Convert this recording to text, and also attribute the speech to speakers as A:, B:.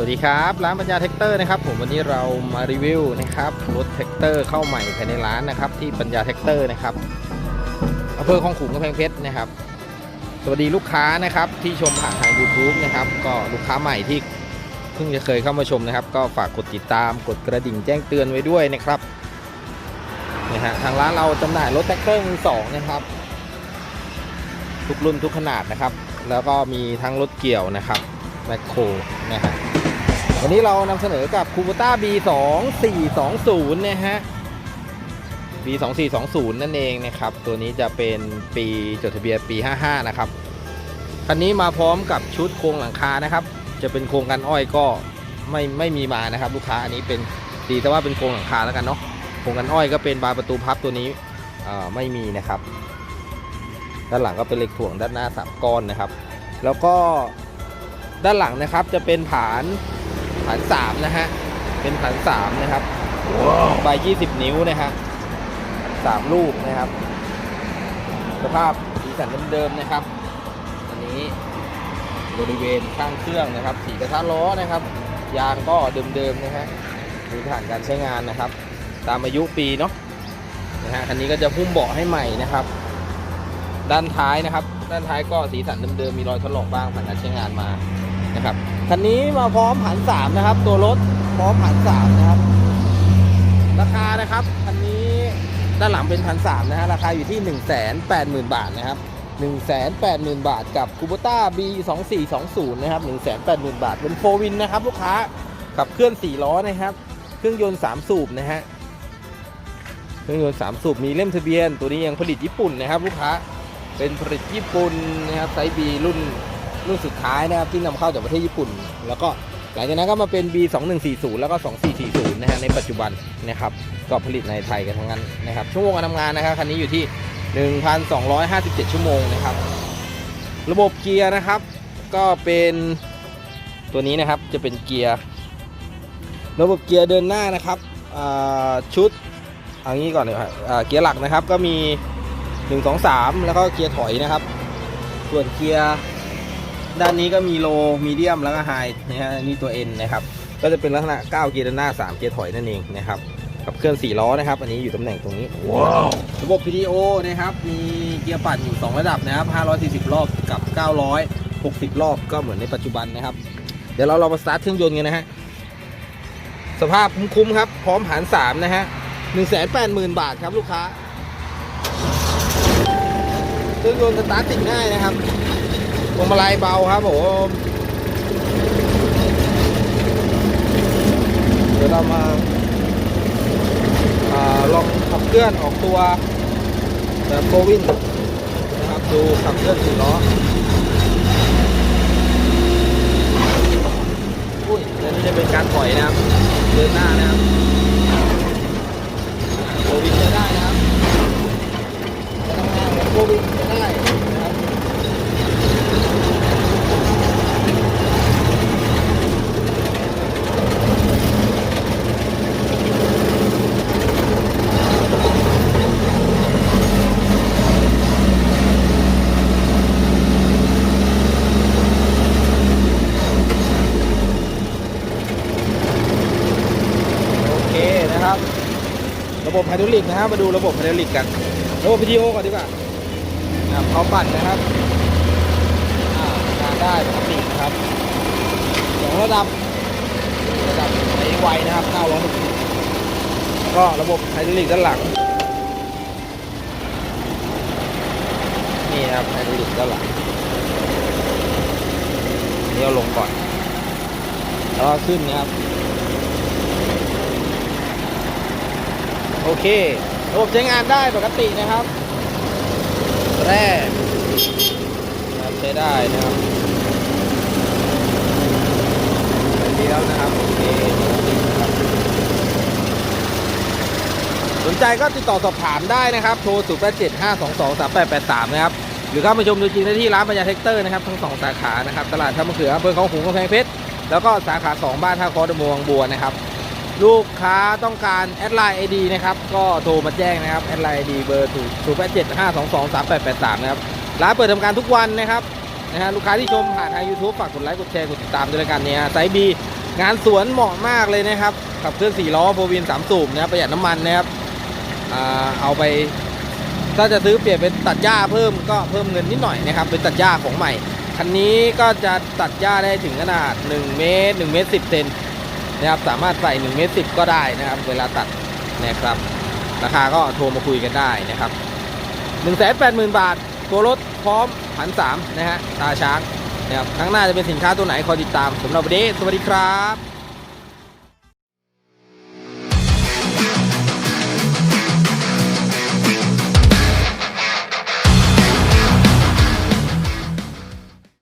A: สวัสดีครับร้านปัญญาแท็กเตอร์นะครับผมวันนี้เรามารีวิวนะครับรถแท็กเตอร์เข้าใหม่ภายในร้านนะครับที่ปัญญาแท็กเตอร์นะครับอำเภอคลองขุงกำแพงเพชรนะครับ สวัสดีลูกค้านะครับที่ชมผ่านทาง YouTube นะครับก็ลูกค้าใหม่ที่เพิ่งจะเคยเข้ามาชมนะครับ ก็ฝากกดติดตามกดกระดิ่งแจ้งเตือนไว้ด้วยนะครับนะฮะทางร้านเราจำหน่ายรถแท็กเตอร์มือสองนะครับ ทุกรุ่นทุกขนาดนะครับ แล้วก็มีทั้งรถเกี่ยวนะครับแมคโครนะฮะ วันนี้เรานำเสนอกับคู b ต้า B2420 นะฮะ B2420 นั่นเองนะครับ ตัวนี้จะเป็นปีจดทะเบียนปี 55 นะครับ คันนี้มาพร้อมกับชุดโครงหลังคานะครับ จะเป็นโครงกันอ้อยก็ไม่ไม่มีมานะครับ ลูกค้าอันนี้เป็นดีแต่ว่าเป็นโครงหลังคาแล้วกันเนาะ โครงกันอ้อยก็เป็นบานประตูพับตัวนี้ไม่มีนะครับ ด้านหลังก็เป็นเหล็กถ่วงด้านหน้าสามก้อนนะครับ แล้วก็ด้านหลังนะครับจะเป็นผาน ผานสามนะฮะ เป็นผานสามนะครับใบยี่สิบนิ้วนะฮะสามลูกนะครับ สภาพสีสันเดิมๆนะครับ อันนี้บริเวณข้างเครื่องนะครับ สีกระทะล้อนะครับ ยางก็เดิมๆนะฮะมีผ่านการใช้งานนะครับ ตามอายุปีเนาะนะฮะคันนี้ก็จะหุ้มเบาะให้ใหม่นะครับ ด้านท้ายนะครับ ด้านท้ายก็สีสันเดิมๆมีรอยถลอกบ้างผ่านการใช้งานมา นะครับคันนี้มาพร้อมผันสามนะครับ ตัวรถพร้อมผันสามนะครับ ราคานะครับคันนี้ด้านหลังเป็นพันสามนะฮะราคาอยู่ที่1 8 0 0 0 0บาทนะครับ1 8 0 0 0 0บาทกับคู b ต้า B 2 4 2 0นะครับ1 8 0 0 0 0บาทเป็นโฟวินนะครับลูกค้าขับเคลื่อน4ล้อนะครับ เครื่องยนต์3สูบนะฮะเครื่องยนต์3สูบมีเล่มทะเบียน ตัวนี้ยังผลิตญี่ปุ่นนะครับ ลูกค้าเป็นผลิตญี่ปุ่นนะครับไซส์ B รุ่น รุ่นสุดท้ายนะครับที่นำเข้าจากประเทศญี่ปุ่น แล้วก็หลังจากนั้นก็มาเป็น B 2 1 4 0 แล้วก็ 2440 นะฮะในปัจจุบันนะครับก็ผลิตในไทยกันทั้งนั้นนะครับชั่วโมงการทำงานนะครับคันนี้อยู่ที่ 1,257 ชั่วโมงนะครับ ระบบเกียร์นะครับก็เป็นตัวนี้นะครับจะเป็นเกียร์ระบบเกียร์เดินหน้านะครับชุดเอางี้ก่อนเลยครับเกียร์หลักนะครับก็มี 1 2 3 แล้วก็เกียร์ถอยนะครับ ส่วนเกียร์ ด้านนี้ก็มีโลมีเดียมแล้วก็ไฮนะฮะนี่ตัว N นะครับ ก็จะเป็นลักษณะ 9 เกียร์ด้านหน้า 3 เกียร์ถอยนั่นเองนะครับกับเครื่อง4ล้อนะครับ อันนี้อยู่ตำแหน่งตรงนี้ระบบ PTO นะครับ มีเกียร์ปั่นอยู่ 2 ระดับนะครับ 540 รอบกับ 960 รอบก็เหมือนในปัจจุบันนะครับ เดี๋ยวเราเรามาสตาร์ทเครื่องยนต์กันนะฮะสภาพคุ้มๆครับ พร้อมหาร3นะฮะ180,000 บาทครับลูกค้าเครื่องยนต์สตาร์ทติดง่ายนะครับ พวงมาลัยเบาครับผมเดี๋ยวเรามาอาลองขับเคลื่อนออกตัวแบบโฟวินนะครับดูขับเคลื่อนสี่ล้ออุ้ยแล้วนี่จะเป็นการถอยนะครับ เดินหน้านะครับโฟวินจะได้นะครับจะทำงานแบบโฟวินจะได้นะครับ โอเคนะครับ ระ บบไฮดรอลิกนะครับมาดูระบบไฮดรอลิกกันระบบวิดีโอก่อนดีกว่าเขาปั่นนะครับงานได้ปกตินะครับสองระดับระดับในไวนะครับ960ก็ระบบไฮดรอลิกด้านหลังนี่ครับไฮดรอลิกด้านหลังนี่เอาลงก่อนแล้วขึ้นนะครับ โอเค ระบบใช้งานได้ปกตินะครับแร่ใช้ได้นะครับไปเลี้ยวนะครับโอเคปกตินะครับสนใจก็ติดต่อสอบถามได้นะครับ โทร 0 8 7 5 2 2 3 8 8 3 นะครับ หรือเข้ามาชมตัวจริงได้ที่ร้านปัญญาเทคเตอร์นะครับ ทั้งสองสาขานะครับ ตลาดท่ามะเขืออำเภอเขาขุงกำแพงเพชร แล้วก็สาขา 2 บ้านท่าคอดมวงบัวนะครับ ลูกค้าต้องการแอดไลน์ไอดีนะครับ ก็โทรมาแจ้งนะครับแอดไลน์ไอดีเบอร์0 8 7 5 2 2 3 8 8 3นะครับร้านเปิดทำการทุกวันนะครับนะฮะลูกค้าที่ชมผ่านทาง YouTube ฝากกดไลค์กดแชร์กดติดตามด้วยกันเนี่ยไซบีงานสวนเหมาะมากเลยนะครับขับเคลื่อน4ล้อโฟวิน3สูบนะครับประหยัดน้ำมันนะครับเอาไปถ้าจะซื้อเปลี่ยนเป็นตัดหญ้าเพิ่มก็เพิ่มเงินนิดหน่อยนะครับเป็นตัดหญ้าของใหม่คันนี้ก็จะตัดหญ้าได้ถึงขนาด 1 เมตร1เมตร10เซน นะครับสามารถใส่1เมตร10ก็ได้นะครับ เวลาตัดนะครับ ราคาก็โทรมาคุยกันได้นะครับ1 8 0 0่งบาท ตัวรถพร้อมผันสามนะฮะตาช้างนะครับข้งหน้าจะเป็นสินค้าตัวไหนคอยติดตามสำหรับวันนี้สวัสดีครับ